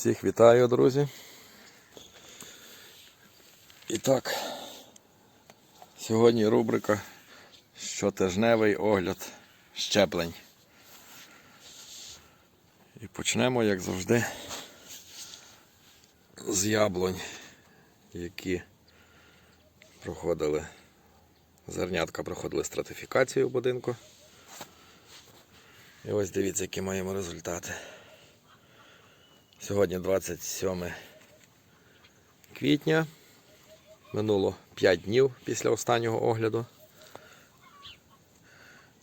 Всіх вітаю, друзі. І так, сьогодні рубрика щотижневий огляд щеплень. І почнемо, як завжди, з яблунь, які проходили, зернятка проходили стратифікацію в будинку. І ось дивіться, які маємо результати. Сьогодні 27 квітня. Минуло 5 днів після останнього огляду.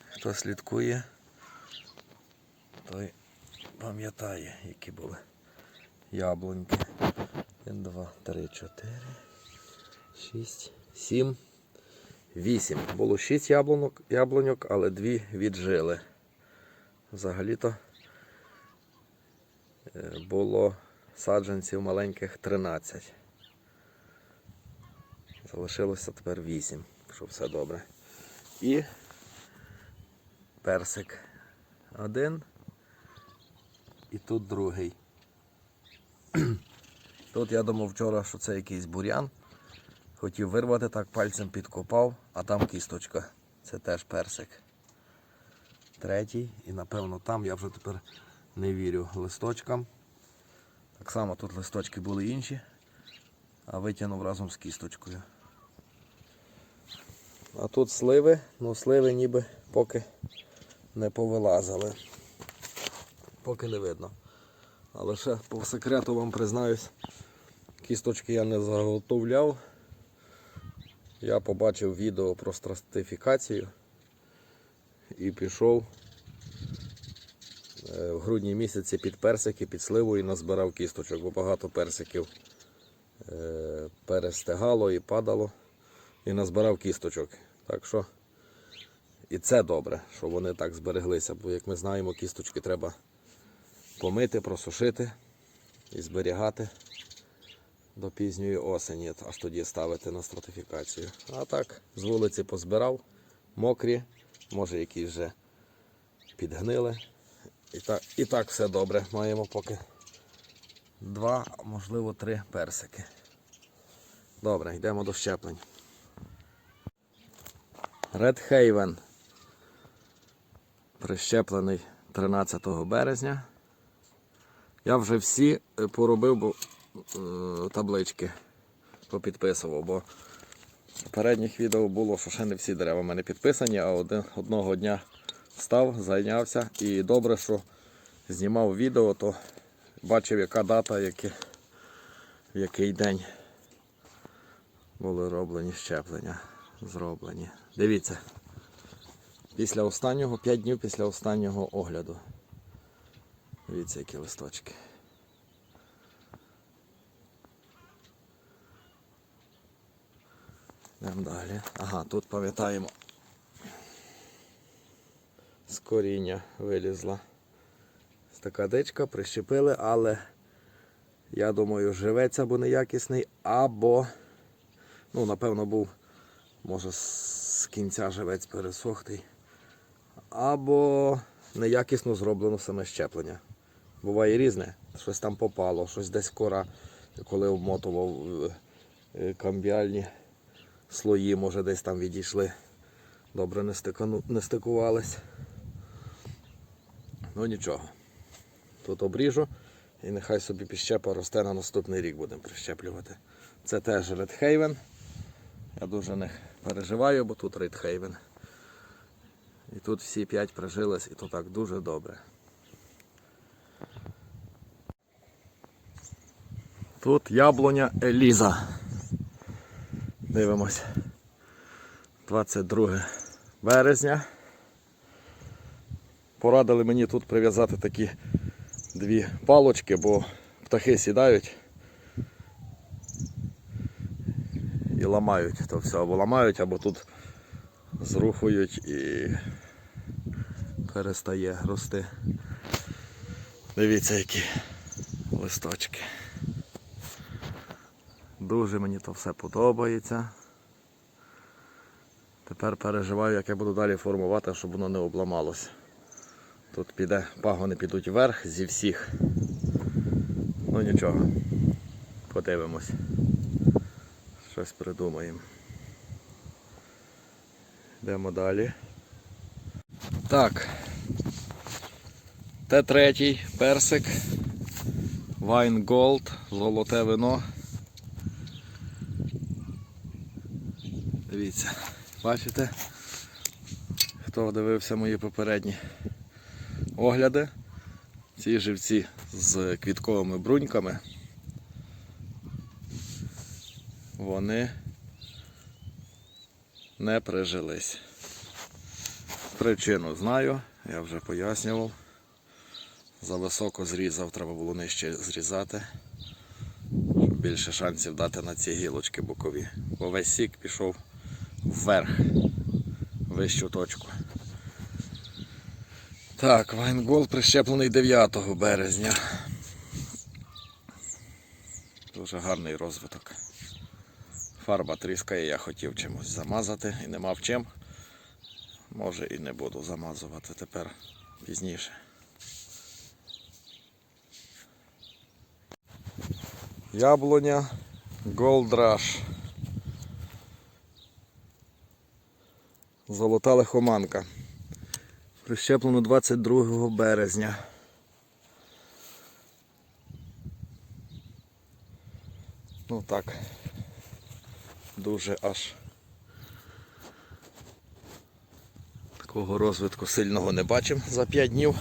Хто слідкує, той пам'ятає, які були яблуньки. 1, 2, 3, 4, 6, 7, 8. Було 6 яблунок, яблуньок, але 2 віджили. Взагалі-то було саджанців маленьких 13. Залишилося тепер 8, що все добре. І персик один. І тут другий. Тут я думав вчора, що це якийсь бур'ян. Хотів вирвати, так пальцем підкопав, а там кісточка. Це теж персик. Третій. І напевно там я вже тепер не вірю листочкам. Так само тут листочки були інші, а витягнув разом з кісточкою. А тут сливи, ну сливи ніби поки не повилазили. Поки не видно. Але ще по секрету вам признаюсь, кісточки я не заготовляв. Я побачив відео про стратифікацію і пішов в грудні місяці під персики, під сливу і назбирав кісточок, бо багато персиків е, перестигало і падало, і назбирав кісточок. Так що і це добре, що вони так збереглися, бо, як ми знаємо, кісточки треба помити, просушити і зберігати до пізньої осені, аж тоді ставити на стратифікацію. А так, з вулиці позбирав, мокрі, може якісь вже підгнили. І так, і так все добре. Маємо поки два, можливо три персики. Добре, йдемо до щеплень. Red Haven. Прищеплений 13 березня. Я вже всі е, поробив бо, е, таблички, попідписував, бо в передніх відео було, що ще не всі дерева в мене підписані, а один, одного дня став, зайнявся і добре, що знімав відео, то бачив, яка дата, які, в який день були роблені щеплення. Зроблені. Дивіться, після останнього, 5 днів після останнього огляду. Дивіться, які листочки. Йдемо далі. Ага, тут пам'ятаємо з коріння вилізла. Така дичка, прищепили, але я думаю, живець або неякісний, або, ну, напевно, був, може, з кінця живець пересохтий, або неякісно зроблено саме щеплення. Буває різне, щось там попало, щось десь кора, коли обмотував е, камбіальні слої, може десь там відійшли. Добре не, стикану, не стикувались. Ну нічого. Тут обріжу і нехай собі піщепа росте на наступний рік будемо прищеплювати. Це теж Haven. Я дуже не переживаю, бо тут Haven. І тут всі п'ять прижились і то так дуже добре. Тут яблуня Еліза. Дивимось. 22 березня. Порадили мені тут прив'язати такі дві палочки, бо птахи сідають і ламають то все, або ламають, або тут зрухують і перестає рости. Дивіться, які листочки. Дуже мені то все подобається. Тепер переживаю, як я буду далі формувати, щоб воно не обламалося. Тут піде, пагони підуть вверх зі всіх. Ну нічого. Подивимось. Щось придумаємо. Йдемо далі. Так. Т3 персик. Wine Gold, золоте вино. Дивіться, бачите? Хто дивився мої попередні огляди? Ці живці з квітковими бруньками. Вони не прижились. Причину знаю, я вже пояснював. Зависоко зрізав, треба було нижче зрізати, щоб більше шансів дати на ці гілочки бокові. Бо весь сік пішов вверх, вищу точку. Так, Вайнгол прищеплений 9 березня. Дуже гарний розвиток. Фарба тріскає, я хотів чимось замазати і не мав чим. Може і не буду замазувати тепер пізніше. Яблуня Gold Rush. Золота лихоманка. Прищеплено 22 березня. Ну так. Дуже аж такого розвитку сильного не бачимо за 5 днів.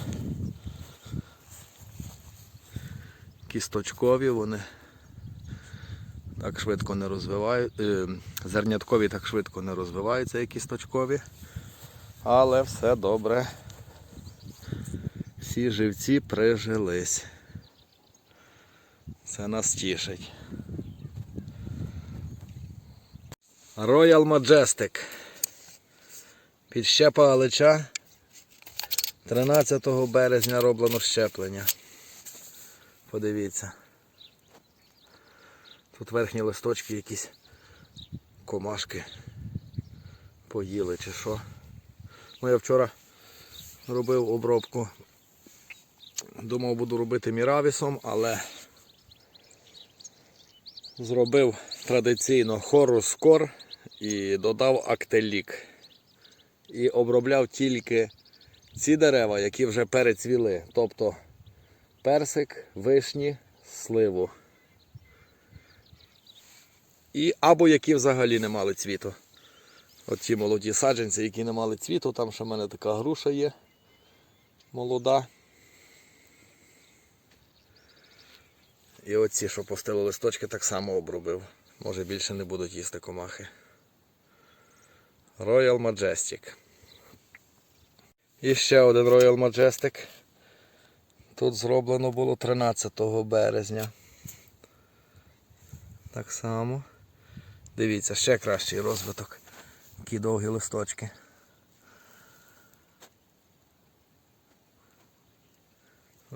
Кісточкові вони так швидко не розвивають. е, Зерняткові так швидко не розвиваються, як кісточкові. Але все добре. Всі живці прижились. Це нас тішить. Royal Majestic. Підщепа Галича. 13 березня роблено щеплення. Подивіться. Тут верхні листочки якісь комашки поїли чи що. Ну я вчора робив обробку. Думав буду робити міравісом, але зробив традиційно хорускор і додав актелік. І обробляв тільки ці дерева, які вже перецвіли. Тобто персик, вишні, сливу. І або які взагалі не мали цвіту. От ті молоді саджанці, які не мали цвіту, там ще в мене така груша є молода. І оці, що пустили листочки, так само обробив. Може більше не будуть їсти комахи. Royal Majestic. І ще один Royal Majestic. Тут зроблено було 13 березня. Так само. Дивіться, ще кращий розвиток. Такі довгі листочки.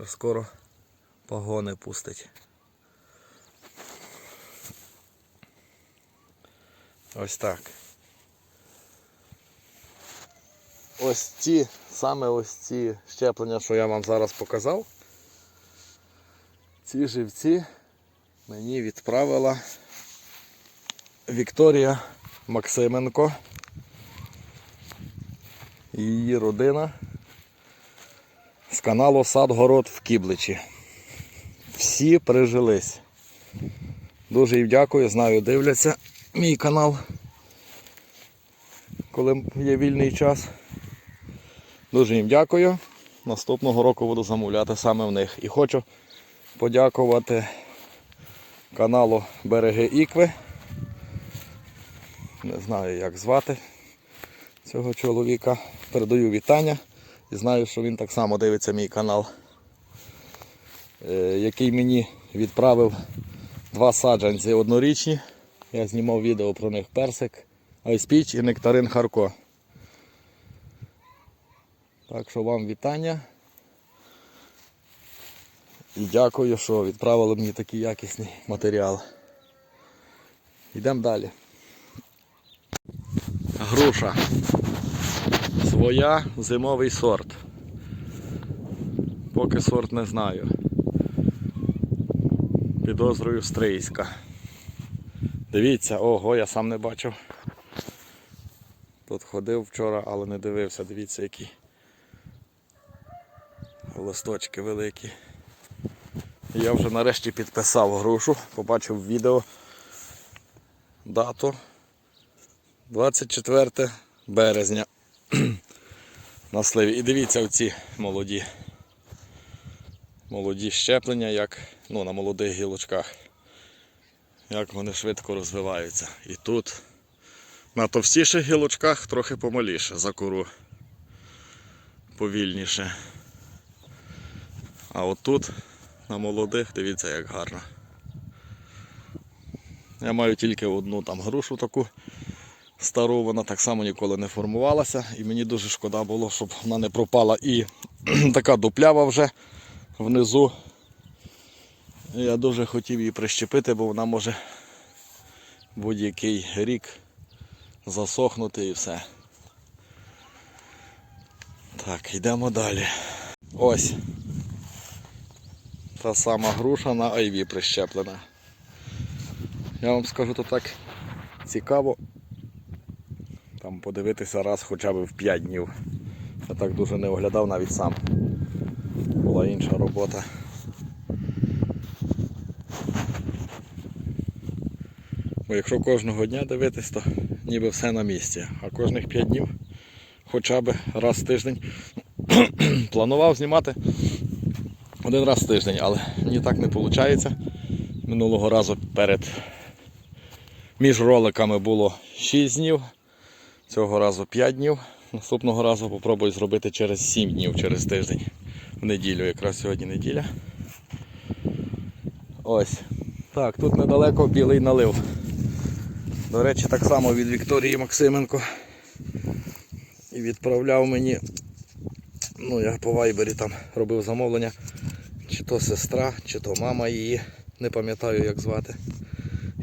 Скоро погони пустить. Ось так. Ось ці, саме ось ці щеплення, що я вам зараз показав. Ці живці мені відправила Вікторія Максименко і її родина з каналу Садгород в Кібличі. Всі прижились. Дуже їм дякую, знаю, дивляться мій канал, коли є вільний час. Дуже їм дякую. Наступного року буду замовляти саме в них. І хочу подякувати каналу Береги Ікви. Не знаю, як звати цього чоловіка. Передаю вітання і знаю, що він так само дивиться мій канал, е, який мені відправив два саджанці однорічні. Я знімав відео про них персик, айспіч і нектарин Харко. Так що вам вітання. І дякую, що відправили мені такий якісний матеріал. Йдемо далі. Груша. Своя зимовий сорт. Поки сорт не знаю. Підозрюю стрийська. Дивіться, ого, я сам не бачив. Тут ходив вчора, але не дивився. Дивіться, які листочки великі. Я вже нарешті підписав грушу, побачив відео, дату 24 березня на сливі. І дивіться оці молоді. Молоді щеплення, як ну, на молодих гілочках. Як вони швидко розвиваються. І тут на товстіших гілочках трохи помаліше, за кору повільніше. А отут на молодих, дивіться як гарно. Я маю тільки одну там грушу таку стару, вона так само ніколи не формувалася. І мені дуже шкода було, щоб вона не пропала і така дуплява вже внизу. Я дуже хотів її прищепити, бо вона може будь-який рік засохнути і все. Так, йдемо далі. Ось. Та сама груша на айві прищеплена. Я вам скажу, то так цікаво. Там подивитися раз хоча б в 5 днів. Я так дуже не оглядав навіть сам. Була інша робота. Бо якщо кожного дня дивитись, то ніби все на місці. А кожних 5 днів хоча б раз в тиждень планував знімати один раз в тиждень, але мені так не виходить. Минулого разу перед між роликами було 6 днів, цього разу 5 днів. Наступного разу попробую зробити через 7 днів, через тиждень. В неділю, якраз сьогодні неділя. Ось. Так, тут недалеко білий налив. До речі, так само від Вікторії Максименко. І відправляв мені, ну я по вайбері там робив замовлення, чи то сестра, чи то мама її, не пам'ятаю як звати.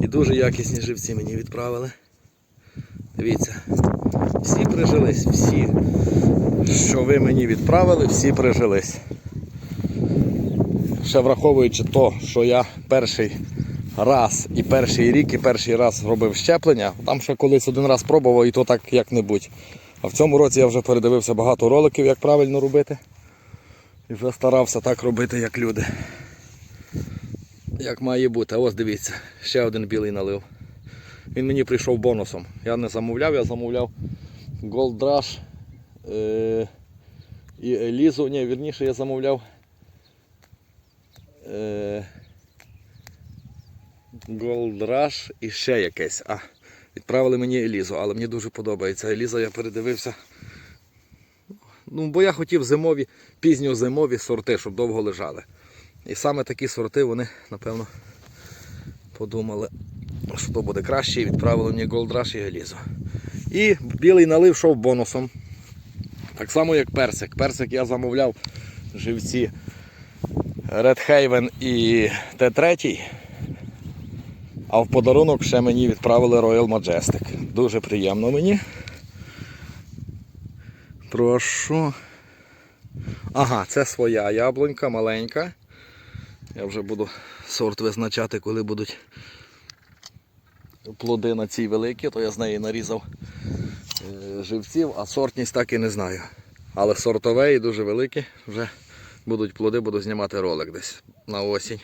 І дуже якісні живці мені відправили. Дивіться, всі прижились, всі, що ви мені відправили, всі прижились. Ще враховуючи то, що я перший раз і перший рік, і перший раз робив щеплення, там ще колись один раз пробував і то так як-небудь. А в цьому році я вже передивився багато роликів, як правильно робити. І вже старався так робити, як люди. Як має бути. А ось дивіться, ще один білий налив. Він мені прийшов бонусом. Я не замовляв, я замовляв Gold Rush е- і Елізу. Ні, вірніше я замовляв е- Gold Rush і ще якесь. А, відправили мені Елізу, але мені дуже подобається. Еліза я передивився. Ну, бо я хотів зимові, пізньозимові сорти, щоб довго лежали. І саме такі сорти вони, напевно, подумали, що то буде краще відправили мені Rush і Елізу. І білий налив йшов бонусом. Так само, як персик. Персик я замовляв живці Red Haven і Т3. А в подарунок ще мені відправили Royal Majestic. Дуже приємно мені. Прошу. Ага, це своя яблунька маленька. Я вже буду сорт визначати, коли будуть плоди на цій великі, то я з неї нарізав е, живців, а сортність так і не знаю. Але сортове і дуже великі. Вже будуть плоди, буду знімати ролик десь на осінь.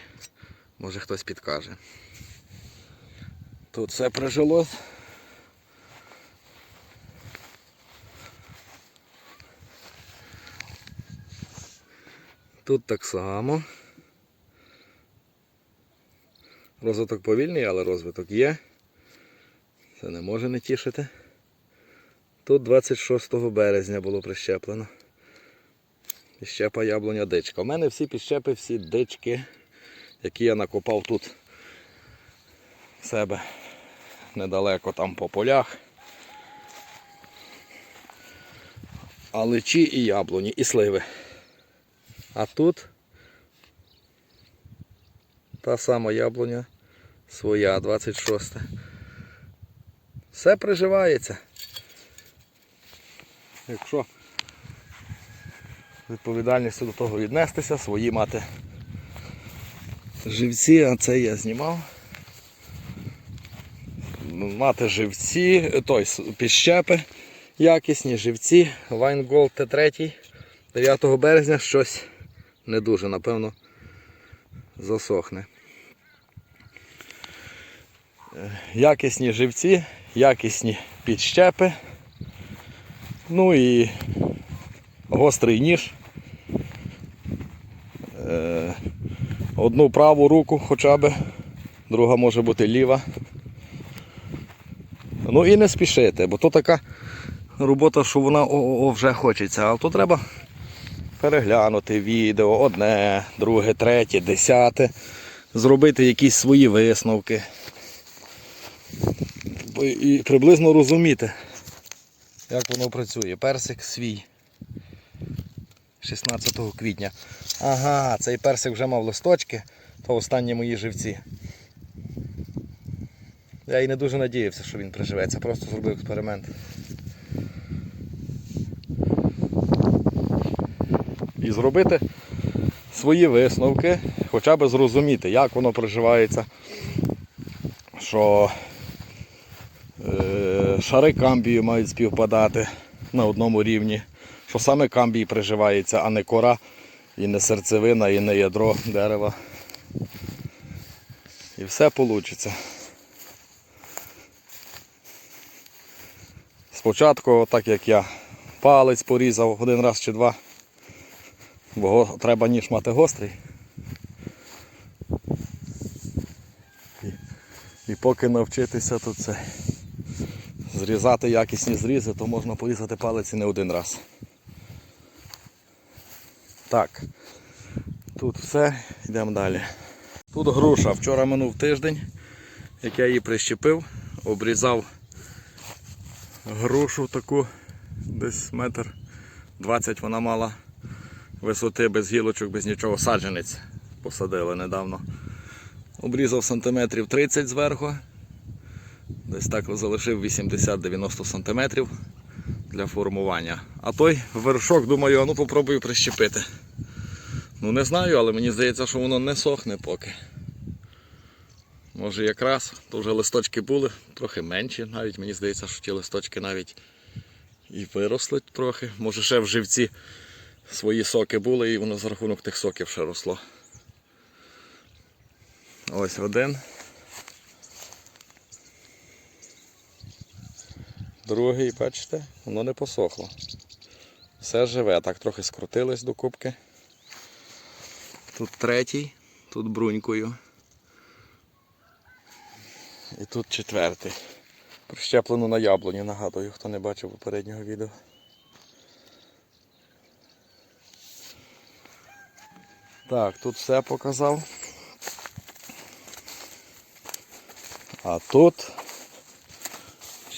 Може хтось підкаже. Тут все прижилось. Тут так само. Розвиток повільний, але розвиток є. Це не може не тішити. Тут 26 березня було прищеплено. Підщепа яблуня дичка. У мене всі підщепи, всі дички, які я накопав тут в себе недалеко там по полях. Аличі і яблуні, і сливи. А тут та сама яблуня своя, 26. Все приживається. Якщо відповідальністю до того віднестися, свої мати Живці, а це я знімав. Мати живці, той підщепи якісні, живці, Gold Т3 9 березня щось не дуже, напевно, засохне. Якісні живці, якісні підщепи. Ну і гострий ніж. Е, Одну праву руку хоча б, друга може бути ліва. Ну і не спішити, бо то така робота, що вона о, о, вже хочеться. А то треба переглянути відео одне, друге, третє, десяте, зробити якісь свої висновки. І приблизно розуміти, як воно працює. Персик свій. 16 квітня. Ага, цей персик вже мав листочки, то останні мої живці. Я і не дуже надіявся, що він приживеться, просто зробив експеримент. І зробити свої висновки, хоча б зрозуміти, як воно приживається, що шари камбію мають співпадати на одному рівні, що саме камбій приживається, а не кора, і не серцевина, і не ядро дерева. І все вийде. Спочатку, так як я палець порізав один раз чи два, бо треба ніж мати гострий. І, поки навчитися, то це зрізати якісні зрізи, то можна порізати палець не один раз. Так, тут все, йдемо далі. Тут груша. Вчора минув тиждень, як я її прищепив, обрізав грушу таку, десь метр 20 вона мала висоти без гілочок, без нічого. Саджанець посадили недавно. Обрізав сантиметрів 30 зверху. Десь так залишив 80-90 сантиметрів для формування. А той вершок, думаю, ну попробую прищепити. Ну не знаю, але мені здається, що воно не сохне поки. Може якраз, то вже листочки були, трохи менші, навіть мені здається, що ті листочки навіть і виросли трохи. Може ще в живці свої соки були і воно за рахунок тих соків ще росло. Ось один. Другий, бачите, воно не посохло. Все живе, так трохи скрутились до кубки. Тут третій, тут брунькою. І тут четвертий. Прищеплено на яблуні, нагадую, хто не бачив попереднього відео. Так, тут все показав. А тут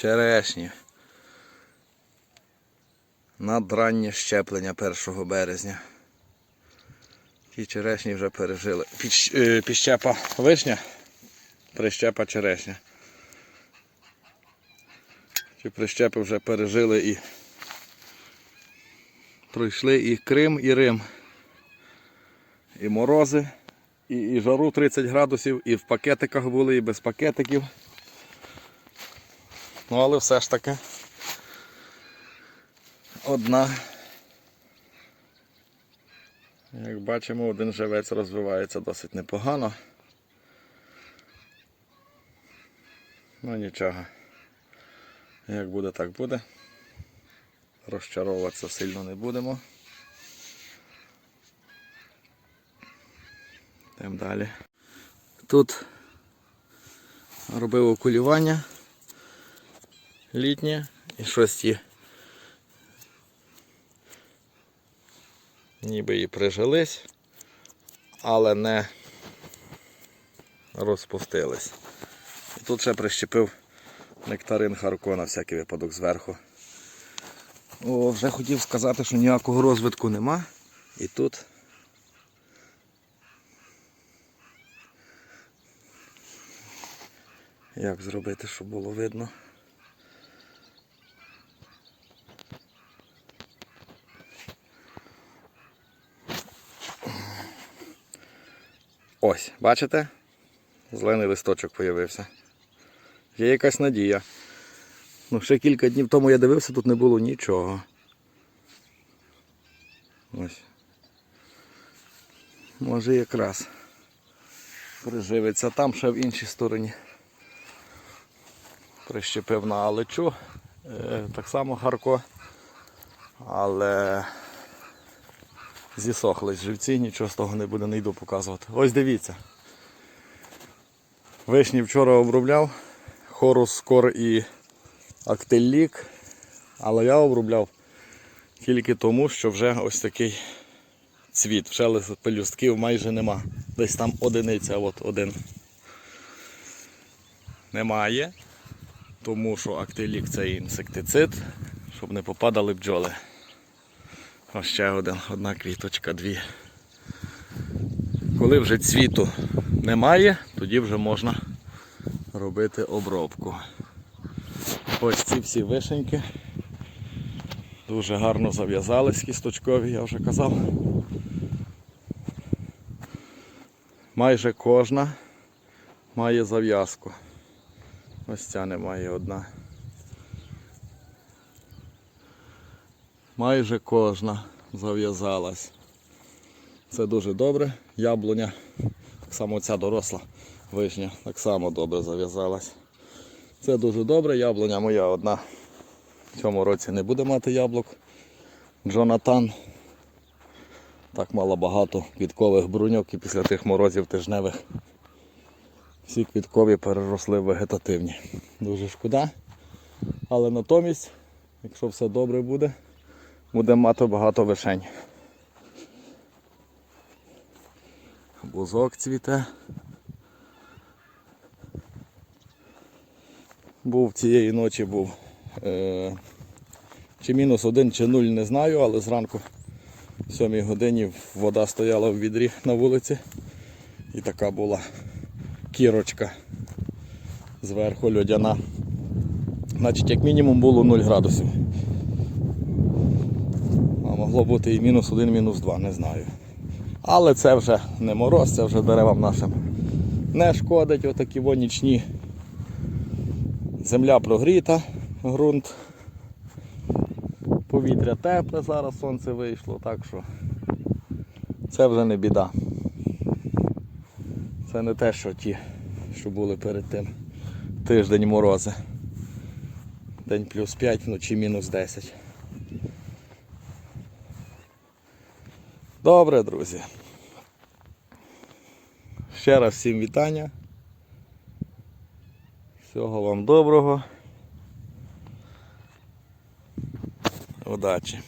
черешні. Надраннє щеплення 1 березня. Ті черешні вже пережили. Е, піщепа вишня, прищепа черешня. Ті прищепи вже пережили і пройшли і Крим, і Рим. І морози, і, і жару 30 градусів, і в пакетиках були, і без пакетиків. Ну але все ж таки одна. Як бачимо, один живець розвивається досить непогано. Ну нічого. Як буде, так буде. Розчаровуватися сильно не будемо. Йдемо далі. Тут робив окулювання літнє і щось ті ніби і прижились, але не розпустились. Тут ще прищепив нектарин Харко на всякий випадок зверху. О, вже хотів сказати, що ніякого розвитку нема. І тут як зробити, щоб було видно. Ось, бачите? Зелений листочок появився. Є якась надія. Ну, ще кілька днів тому я дивився, тут не було нічого. Ось. Може якраз приживиться там ще в іншій стороні. Прищепив на алечу. Е, так само гарко. Але зісохлись живці, нічого з того не буде, не йду показувати. Ось дивіться. Вишні вчора обробляв, хорус, скор і актеллік, але я обробляв тільки тому, що вже ось такий цвіт, вже пелюстків майже нема. Десь там одиниця, от один. Немає, тому що актелік це інсектицид, щоб не попадали бджоли. Ось ще один, одна квіточка, дві. Коли вже цвіту немає, тоді вже можна робити обробку. Ось ці всі вишеньки дуже гарно зав'язались кісточкові, я вже казав. Майже кожна має зав'язку. Ось ця немає одна. Майже кожна зав'язалась. Це дуже добре. Яблуня, так само ця доросла вишня, так само добре зав'язалась. Це дуже добре. Яблуня моя одна. В цьому році не буде мати яблук. Джонатан. Так мало багато квіткових бруньок і після тих морозів тижневих всі квіткові переросли в вегетативні. Дуже шкода. Але натомість, якщо все добре буде, будемо мати багато вишень. Бузок цвіте. Був цієї ночі був е, чи мінус один, чи нуль, не знаю, але зранку в 7 годині вода стояла в відрі на вулиці. І така була кірочка зверху льодяна. Значить, як мінімум було 0 градусів. Могло бути і мінус 1, мінус 2, не знаю. Але це вже не мороз, це вже деревам нашим не шкодить отакі нічні. Земля прогріта, ґрунт. Повітря тепле, зараз сонце вийшло, так що це вже не біда. Це не те, що ті, що були перед тим. Тиждень морози. День плюс 5, вночі мінус 10. Добре, друзі. Ще раз всім вітання. Всього вам доброго. Удачі.